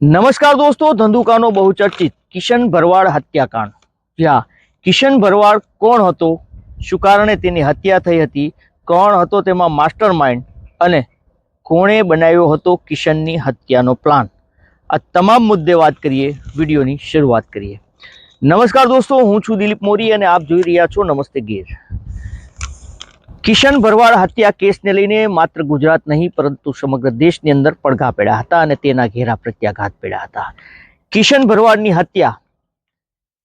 નમસ્કાર દોસ્તો, ધંધુકાનો બહુચર્ચિત કિશન ભરવાડ હત્યાકાંડ. જ્યાં કિશન ભરવાડ કોણ હતો, શું કારણે તેની હત્યા થઈ હતી, કોણ હતો તેમાં માસ્ટર માઇન્ડ અને કોણે બનાવ્યો હતો કિશનની હત્યાનો પ્લાન. આ તમામ મુદ્દે વાત કરીએ, વિડીયોની શરૂઆત કરીએ. નમસ્કાર દોસ્તો, હું છું દિલીપ મોરી અને આપ જોઈ રહ્યા છો નમસ્તે ગીર. કિશન ભરવાડ હત્યા કેસને લઈને માત્ર ગુજરાત નહીં, પરંતુ સમગ્ર દેશની અંદર પડઘા પડ્યા હતા અને તેના ઘેરા પ્રત્યાઘાત પડ્યા હતા. કિશન ભરવાડની હત્યા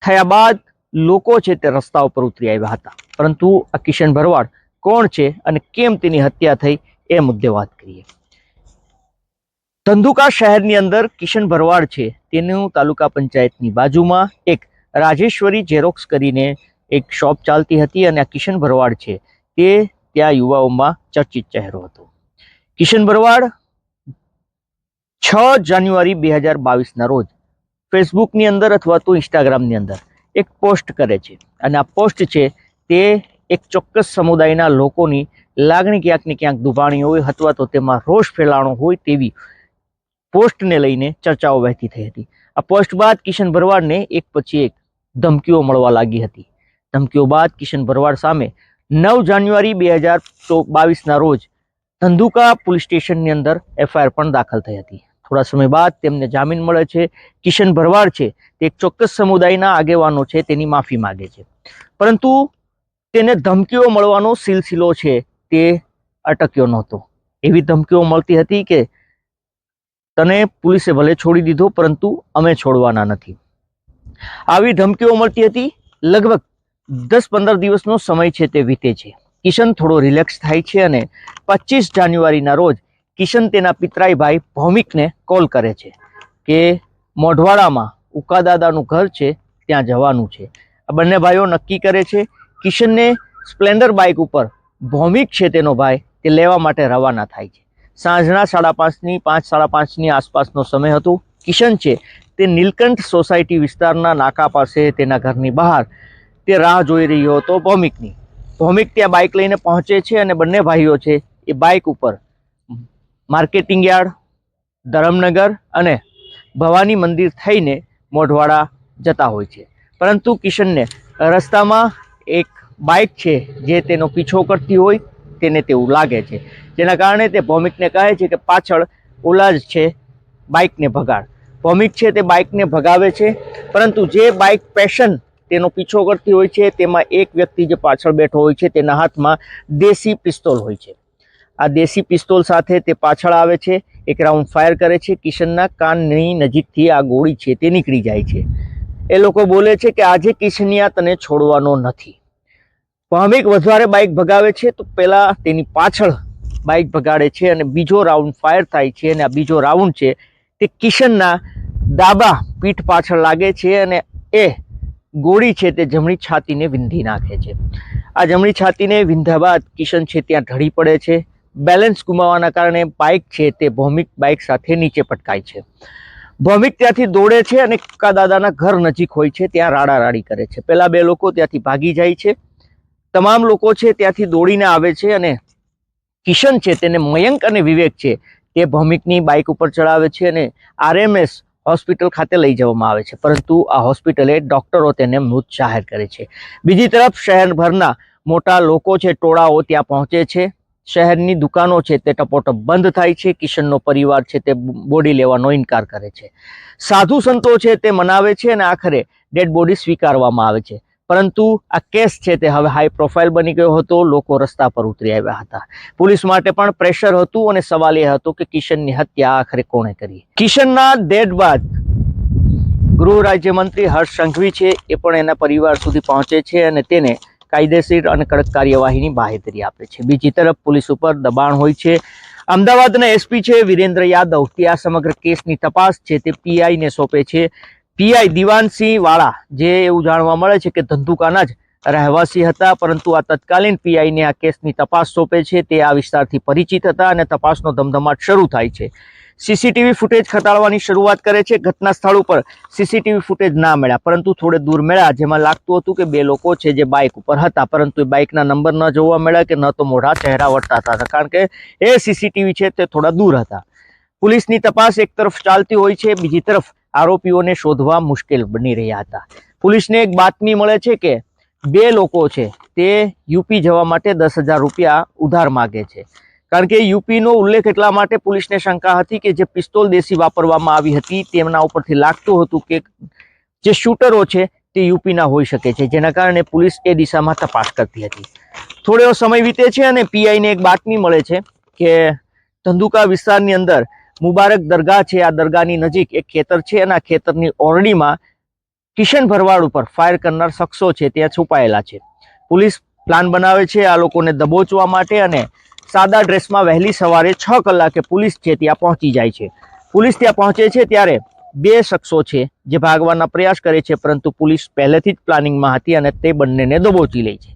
થયા બાદ લોકો છે તે રસ્તા ઉપર ઉતરી આવ્યા હતા. પરંતુ આ કિશન ભરવાડ કોણ છે અને કેમ તેની હત્યા થઈ એ મુદ્દે વાત કરીએ. ધંધુકા શહેરની અંદર કિશન ભરવાડ છે તેનું તાલુકા પંચાયતની બાજુમાં એક રાજેશ્વરી ઝેરોક્સ કરીને એક શોપ ચાલતી હતી અને આ કિશન ભરવાડ છે તે ત્યાં યુવાઓમાં ચર્ચિત ચહેરો હતો. કિશન ભરવાડ છ જાન્યુઆરી બે હજાર બાવીસના રોજ ફેસબુકની અંદર અથવા તો ઇન્સ્ટાગ્રામની અંદર એક પોસ્ટ કરે છે. અને આ પોસ્ટ છે, તે એક ચોક્કસ સમુદાયના લોકોની લાગણી ક્યાંક ને ક્યાંક દુભાણી હોય અથવા તો તેમાં રોષ ફેલાણો હોય તેવી પોસ્ટને લઈને ચર્ચાઓ વહેતી થઈ હતી. આ પોસ્ટ બાદ કિશન ભરવાડને એક પછી એક ધમકીઓ મળવા લાગી હતી. ધમકીઓ બાદ કિશન ભરવાડ સામે નવ જાન્યુઆરી બે હજાર બાવીસના રોજ ધંધુકા પોલીસ સ્ટેશનની અંદર એફઆઈઆર પણ દાખલ થઈ હતી. થોડા સમય બાદ તેમને જામીન મળે છે. કિશન ભરવાડ છે તે એક ચોક્કસ સમુદાયના આગેવાનો છે, તેની માફી માગે છે. પરંતુ તેને ધમકીઓ મળવાનો સિલસિલો છે તે અટક્યો નહોતો. એવી ધમકીઓ મળતી હતી કે તને પોલીસે ભલે છોડી દીધો, પરંતુ અમે છોડવાના નથી. આવી ધમકીઓ મળતી હતી લગભગ દસ પંદર દિવસનો સમય છે તે વીતે છે. કિશન થોડો રિલેક્સ થાય છે અને પચીસ જાન્યુઆરીના રોજ કિશન તેના પિતરાઈ ભાઈ ભૌમિકને કોલ કરે છે કે મોઢવાડામાં ઉકાદાદાનું ઘર છે, ત્યાં જવાનું છે. આ બંને ભાઈઓ નક્કી કરે છે કિશનને સ્પ્લેન્ડર બાઇક ઉપર ભૌમિક છે તેનો ભાઈ તે લેવા માટે રવાના થાય છે. સાંજના સાડા પાંચની, પાંચ સાડા પાંચની આસપાસનો સમય હતો. કિશન છે તે નીલકંઠ સોસાયટી વિસ્તારના નાકા પાસે તેના ઘરની બહાર તે રાહ જોઈ રહ્યો હતો ભૌમિકની. ભૌમિક ત્યાં બાઇક લઈને પહોંચે છે અને બંને ભાઈઓ છે એ બાઇક ઉપર. માર્કેટિંગ યાર્ડ, ધરમનગર અને ભવાની મંદિર થઈને મોઢવાડા જતા હોય છે. પરંતુ કિશનને રસ્તામાં એક બાઇક છે જે તેનો પીછો કરતી હોય તેને તેવું લાગે છે. જેના કારણે તે ભૌમિકને કહે છે કે પાછળ ઓલા જ છે બાઇકને ભગાડ. ભૌમિક છે તે બાઇકને ભગાવે છે, પરંતુ જે બાઇક પેશન તેનો પીછો કરતી હોય છે. તેમાં એક વ્યક્તિ જે પાછળ બેઠો હોય છે, તેના હાથમાં દેશી પિસ્તોલ હોય છે. આ દેશી પિસ્તોલ સાથે તે પાછળ આવે છે. એક રાઉન્ડ ફાયર કરે છે. કિશનના કાનની નજીકથી આ ગોળી છે તે નીકળી જાય છે. એ લોકો બોલે છે કે આજે કિશનિયા તને છોડવાનો નથી. ભાવિક વધારે બાઇક ભગાવે છે તો પહેલાં તેની પાછળ બાઇક ભગાડે છે અને બીજો રાઉન્ડ ફાયર થાય છે અને આ બીજો રાઉન્ડ છે તે કિશનના ડાબા પીઠ પાછળ લાગે છે અને એ ગોળી છે તે જમણી છાતીને વિંધી નાખે છે. આ જમણી છાતીને વિંધ્યા બાદ કિશન છે ત્યાં ઢળી પડે છે. બેલેન્સ ગુમાવવાના કારણે બાઇક છે તે ભૌમિક બાઇક સાથે નીચે પટકાય છે. ભૌમિક ત્યાંથી દોડે છે અને કક્કા દાદાના ઘર નજીક હોય છે, ત્યાં રાડારાડી કરે છે. પહેલાં બે લોકો ત્યાંથી ભાગી જાય છે. તમામ લોકો છે ત્યાંથી દોડીને આવે છે અને કિશન છે તેને મયંક અને વિવેક છે તે ભૌમિકની બાઇક ઉપર ચડાવે છે અને આરએમએસ હોસ્પિટલ ખાતે લઈ જવામાં આવે છે. પરંતુ આ હોસ્પિટલે ડોક્ટરો તેને મૃત જાહેર કરે છે. બીજી તરફ શહેરભરના મોટા લોકો છે, ટોળાઓ ત્યાં પહોંચે છે. શહેરની દુકાનો છે તે ટપોટપ બંધ થાય છે. કિશનનો પરિવાર છે તે બોડી લેવાનો ઇનકાર કરે છે. સાધુ સંતો છે તે મનાવે છે અને આખરે ડેડ બોડી સ્વીકારવામાં આવે છે. પરંતુ આ કેસ છે તે હવે હાઈ પ્રોફાઇલ બની ગયો હતો, લોકો રસ્તા પર ઉતરી આવ્યા હતા. પોલીસ માટે પણ પ્રેશર હતું અને સવાલ એ હતો કે કિશનની હત્યા આખરે કોણે કરી? કિશનના ડેડ બાદ ગૃહ રાજ્યમંત્રી હર્ષ સંઘવી છે, એ પણ એના પરિવાર સુધી પહોંચે છે અને તેને કાયદેસર અને કડક કાર્યવાહીની બાહેધરી આપે છે. બીજી તરફ પોલીસ ઉપર દબાણ હોય છે. અમદાવાદના એસપી છે, વિરેન્દ્ર યાદવ. તે આ સમગ્ર કેસની તપાસ છે તે પીઆઈને સોંપે છે. પીઆઈ દિવાનસિંહ વાળા જે એવું જાણવા મળે છે કે ધંધુકાના જ રહેવાસી હતા, પરંતુ આ તત્કાલીન પીઆઈને આ કેસની તપાસ સોંપે છે. તે આ વિસ્તારથી પરિચિત હતા અને તપાસનો ધમધમાટ શરૂ થાય છે. સીસીટીવી ફૂટેજ ખતાડવાની શરૂઆત કરે છે. ઘટના સ્થળ ઉપર સીસીટીવી ફૂટેજ ના મળ્યા, પરંતુ થોડે દૂર મળ્યા, જેમાં લાગતું હતું કે બે લોકો છે જે બાઇક ઉપર હતા, પરંતુ એ બાઇકના નંબર ન જોવા મળ્યા કે ન તો મોઢા ચહેરા વળતા હતા કારણ કે એ સીસીટીવી છે તે થોડા દૂર હતા. પોલીસની તપાસ એક તરફ ચાલતી હોય છે, બીજી તરફ આરોપીઓને શોધવા મુશ્કેલ બની રહ્યા હતા. પોલીસને એક બાતમી મળે છે કે બે લોકો છે, તે યુપી જવા માટે દસ હજાર રૂપિયા ઉધાર માગે છે. કારણ કે યુપીનો ઉલ્લેખ એટલા માટે પોલીસને શંકા હતી કે જે પિસ્તોલ દેશી વાપરવામાં આવી હતી તેમના ઉપરથી લાગતું હતું કે જે શૂટરો છે તે યુપીના હોઈ શકે છે, જેના કારણે પોલીસ એ દિશામાં તપાસ કરતી હતી. થોડો સમય વીતે છે અને પીઆઈને એક બાતમી મળે છે કે ધંધુકા વિસ્તારની અંદર મુબારક દરગાહ છે, આ દરગાહની નજીક એક ખેતર છે અને આ ખેતરની ઓરડીમાં કિશન ભરવાડ ઉપર ફાયર કરનાર શખ્સો છે, ત્યાં છુપાયેલા છે. પોલીસ પ્લાન બનાવે છે આ લોકોને દબોચવા માટે અને સાદા ડ્રેસમાં વહેલી સવારે છ કલાકે પોલીસ છે ત્યાં પહોંચી જાય છે. પોલીસ ત્યાં પહોંચે છે ત્યારે બે શખ્સો છે જે ભાગવાના પ્રયાસ કરે છે, પરંતુ પોલીસ પહેલેથી જ પ્લાનિંગમાં હતી અને તે બંનેને દબોચી લે છે.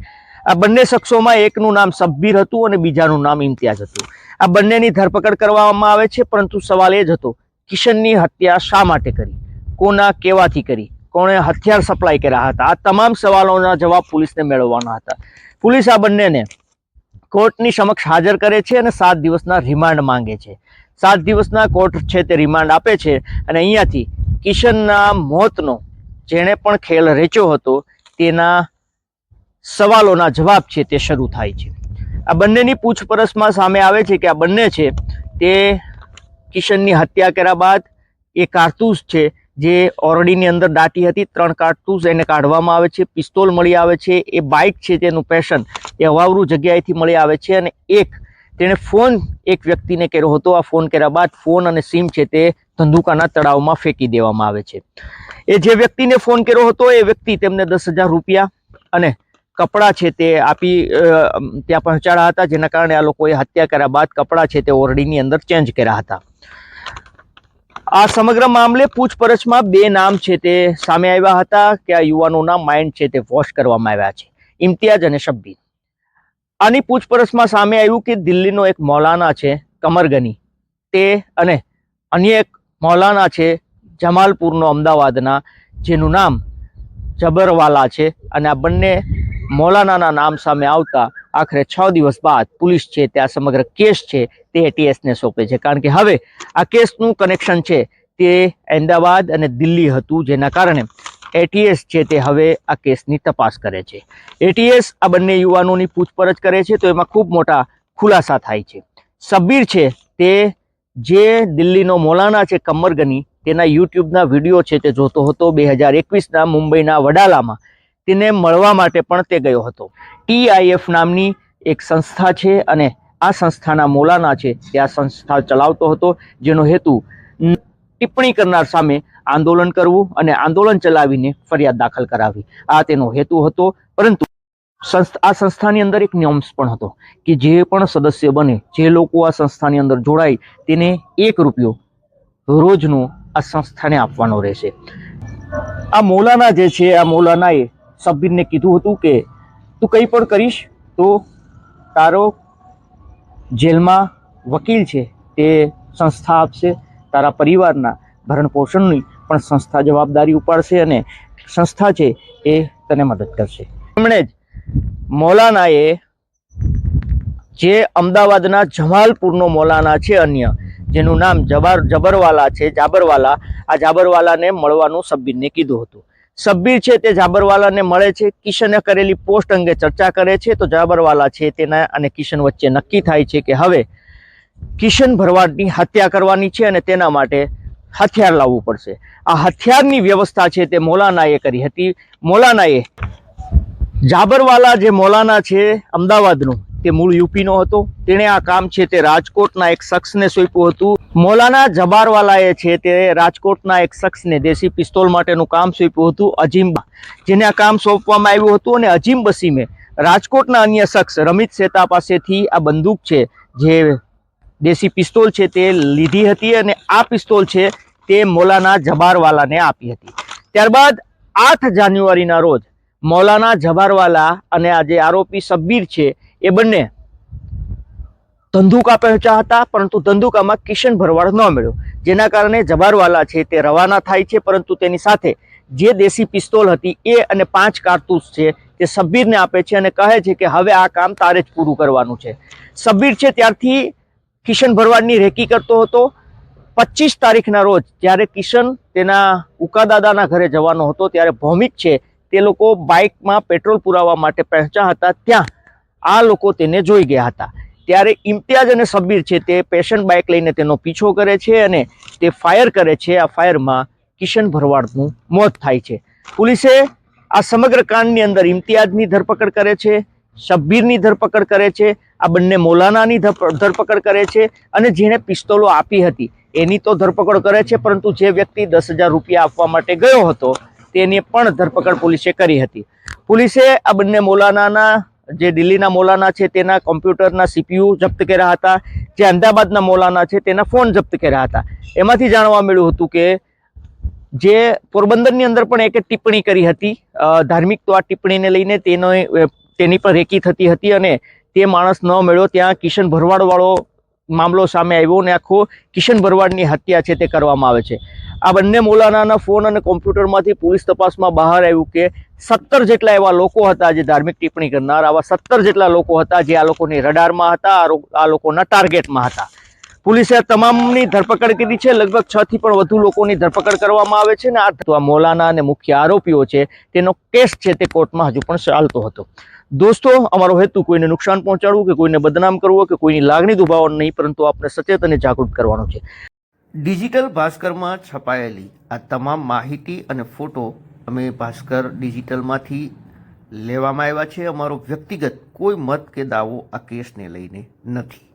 આ બંને શખ્સોમાં એકનું નામ સબ્બીર હતું અને બીજાનું નામ ઇમ્તિયાઝ હતું. આ બંનેની ધરપકડ કરવામાં આવે છે, પરંતુ સવાલ એ જ હતો, કિશનની હત્યા શા માટે કરી? કોના કેવાથી કરી? કોણે હથિયાર સપ્લાય કર્યા હતા? આ તમામ સવાલોના જવાબ પોલીસને મેળવવાના હતા. પોલીસ આ બંનેને કોર્ટની સમક્ષ હાજર કરે છે અને સાત દિવસના રિમાન્ડ માંગે છે. સાત દિવસના કોર્ટ છે તે રિમાન્ડ આપે છે અને અહીંયાથી કિશનના મોતનો જેણે પણ ખેલ રેચ્યો હતો તેના સવાલોના જવાબ છે તે શરૂ થાય છે. આ બંનેની પૂછપરછમાં સામે આવે છે કે આ બંને છે તે કિશનની હત્યા કર્યા બાદ એ કારતૂસ છે જે ઓરડીની અંદર દાટી હતી. ત્રણ કારતૂસ એને કાઢવામાં આવે છે, પિસ્તોલ મળી આવે છે, એ બાઇક છે તેનું પેશન એ અવાવરું જગ્યાએથી મળી આવે છે અને એક તેણે ફોન એક વ્યક્તિને કર્યો હતો. આ ફોન કર્યા બાદ ફોન અને સિમ છે તે ધંધુકાના તળાવમાં ફેંકી દેવામાં આવે છે. એ જે વ્યક્તિને ફોન કર્યો હતો એ વ્યક્તિ તેમને દસ હજાર રૂપિયા અને કપડાં છે તે આપી ત્યાં પહોંચાડ્યા હતા, જેના કારણે આ લોકોએ હત્યા કર્યા બાદ કપડાં છે તે ઓરડીની અંદર ચેન્જ કર્યા હતા. આ સમગ્ર મામલે પૂછપરછમાં બે નામ છે તે સામે આવ્યા હતા કે આ યુવાનોના માઇન્ડ છે તે વોશ કરવામાં આવ્યા છે. ઇમ્તિયાઝ અને શબ્બીર. આની પૂછપરછમાં સામે આવ્યું કે દિલ્હીનો એક મૌલાના છે કમરગની તે અને અન્ય એક મૌલાના છે, જમાલપુરનો અમદાવાદના, જેનું નામ જબરવાલા છે અને આ બંને મૌલાનાના નામ સામે આવતા આખરે છ દિવસ બાદ પોલીસ છે તે આ સમગ્ર કેસ છે, તે એટીએસને સોંપે છે. કારણ કે હવે આ કેસનું કનેક્શન છે, તે અમદાવાદ અને દિલ્હી હતું, જેના કારણે એટીએસ છે, તે હવે આ કેસની તપાસ કરે છે. એટીએસ આ બંને યુવાનોની પૂછપરછ કરે છે, તો એમાં ખૂબ મોટા ખુલાસા થાય છે. સબ્બીર છે, તે જે દિલ્હીનો મૌલાના છે, કમરગની, તેના યુટ્યુબના વીડિયો છે, તે જોતો હતો બે હજાર એકવીસના મુંબઈના વડાલામાં. તેને મળવા માટે પણ તે ગયો હતો. ટીઆઈએફ નામની એક સંસ્થા છે અને આ સંસ્થાના મૌલાના છે. તે આ સંસ્થા ચલાવતો હતો, જેનો હેતુ ટિપ્પણી કરનાર સામે આંદોલન કરવું અને આંદોલન ચલાવીને ફરિયાદ દાખલ કરાવી. આ તેનો હેતુ હતો, પરંતુ આ સંસ્થાની અંદર એક નિયમ્સ પણ હતો કે જે પણ સદસ્ય બને, જે લોકો આ સંસ્થાની અંદર જોડાય, તેને એક રૂપિયો રોજનો આ સંસ્થાને આપવાનો રહેશે. આ મૌલાના જે છે, આ મૌલાનાએ સબ્બીરને કીધું હતું કે, તું કંઈ પણ કરીશ તો તારો જેલમાં વકીલ છે, તે સંસ્થા આપશે, તારા પરિવારના ભરણ પોષણની પણ સંસ્થા જવાબદારી ઉપાડશે અને સંસ્થા છે એ તને મદદ કરશે. એમણે જ મૌલાનાએ જે અમદાવાદના જમાલપુરનો મૌલાના છે અન્ય, જેનું નામ જબર જબરવાલા છે, જાબરવાલા, આ જાબરવાલાને મળવાનું સબ્બીરને કીધું હતું. સબ્બીર છે તે જાબરવાલાને મળે છે. કિશને કરેલી પોસ્ટ અંગે ચર્ચા કરે છે. તો જાબરવાલા છે તેના અને કિશન વચ્ચે નક્કી થાય છે કે હવે કિશન ભરવાડની હત્યા કરવાની છે અને તેના માટે હથિયાર લાવવું પડશે. આ હથિયારની વ્યવસ્થા છે તે મૌલાનાએ કરી હતી. મૌલાનાએ જાબરવાલા જે મૌલાના છે, અમદાવાદનું તે મૂળ યુપીનો હતો. તેણે આ કામ છે તે રાજકોટના એક શખ્સને સોંપ્યું હતું. મૌલાના જબારવાલાએ છે તે રાજકોટના એક શખ્સને દેશી પિસ્તોલ માટેનું કામ સોંપ્યું હતું, અજીમ્બા. જેને આ કામ સોંપવામાં આવ્યું હતું અને અજીમ બસીમે રાજકોટના અન્ય શખ્સ રમિત શેતા પાસેથી આ બંદૂક છે જે દેશી પિસ્તોલ છે તે લીધી હતી અને આ પિસ્તોલ છે તે મૌલાના જબારવાલાને આપી હતી. ત્યારબાદ આઠ જાન્યુઆરીના રોજ મૌલાના જબારવાલા અને આ જે આરોપી સબ્બીર છે એ બંને ધંધુકા પહોંચ્યા હતા, પરંતુ ધંધુકામાં કિશન ભરવાડ ન મળ્યો. જેના કારણે જબારવાલા છે તે રવાના થાય છે, પરંતુ તેની સાથે જે દેશી પિસ્તોલ હતી એ અને પાંચ કારતૂસ છે તે સબ્બીરને આપે છે અને કહે છે કે હવે આ કામ તારે જ પૂરું કરવાનું છે. સબ્બીર છે ત્યારથી કિશન ભરવાડની રેકી કરતો હતો. પચીસ તારીખના રોજ જ્યારે કિશન તેના ઉકાદાદાના ઘરે જવાનો હતો, ત્યારે ભૌમિક છે તે લોકો બાઇકમાં પેટ્રોલ પુરાવવા માટે પહોંચ્યા હતા. ત્યાં આ લોકો તેને જોઈ ગયા હતા. ત્યારે ઇમ્તિયાઝ અને સબીર છે તે પેશન્ટ બાઇક લઈને તેનો પીછો કરે છે અને તે ફાયર કરે છે. આ ફાયરમાં કિશન ભરવાડનું મોત થાય છે. પોલીસે આ સમગ્ર કાંડની અંદર ઇમ્તિયાઝની ધરપકડ કરે છે શબ્બીરની ધરપકડ કરે છે, આ બંને મૌલાનાની ધરપકડ કરે છે અને જેણે પિસ્તોલો આપી હતી. એની તો ધરપકડ કરે છે, પરંતુ જે વ્યક્તિ દસ હજાર રૂપિયા આપવા માટે ગયો હતો, તેની પણ ધરપકડ પોલીસે કરી હતી. પોલીસે આ બંને મૌલાનાના જે દિલ્હીના મોલાના છે, તેના કોમ્પ્યુટરના સીપીયુ જપ્ત કર્યા હતા, જે અમદાવાદના મોલાના છે, તેના ફોન જપ્ત કર્યા હતા. એમાંથી જાણવા મળ્યું હતું કે જે પોરબંદરની અંદર પણ એક ટિપ્પણી કરી હતી. ધાર્મિક તો આ ટિપ્પણીને લઈને તેનો તેની પર રેકી થતી હતી અને તે માણસ ન મળ્યો. ત્યાં કિશન ભરવાડવાળો મામલો સામે આવ્યો અને આખો કિશન ભરવાડની હત્યા છે તે કરવામાં આવે છે. આ બંને મૌલાનાના ફોન અને કોમ્પ્યુટરમાંથી પોલીસ તપાસમાં બહાર આવ્યું કે સત્તર જેટલા એવા લોકો હતા જે ધાર્મિક ટિપ્પણી કરનાર, આવા સત્તર જેટલા લોકો હતા જે આ લોકોની રડારમાં હતા, આ લોકોના ટાર્ગેટમાં હતા. પોલીસે તમામની ધરપકડ કરી છે. લગભગ છ થી પણ વધુ લોકોની ધરપકડ કરવામાં આવે છે ને આ મૌલાના અને મુખ્ય આરોપીઓ છે, તેનો કેસ છે તે કોર્ટમાં હજુ પણ ચાલતો હતો. દોસ્તો, અમારો હેતુ કોઈને નુકસાન પહોંચાડવું કે કોઈને બદનામ કરવો કે કોઈની લાગણી દુભાવવાનું નહીં, પરંતુ આપણે સચેત અને જાગૃત કરવાનો છે. ડિજિટલ ભાસ્કરમાં છપાયેલી આ તમામ માહિતી અને ફોટો અમે ભાસ્કર ડિજિટલમાંથી લેવામાં આવ્યા છે. અમારો વ્યક્તિગત કોઈ મત કે દાવો આ કેસને લઈને નથી.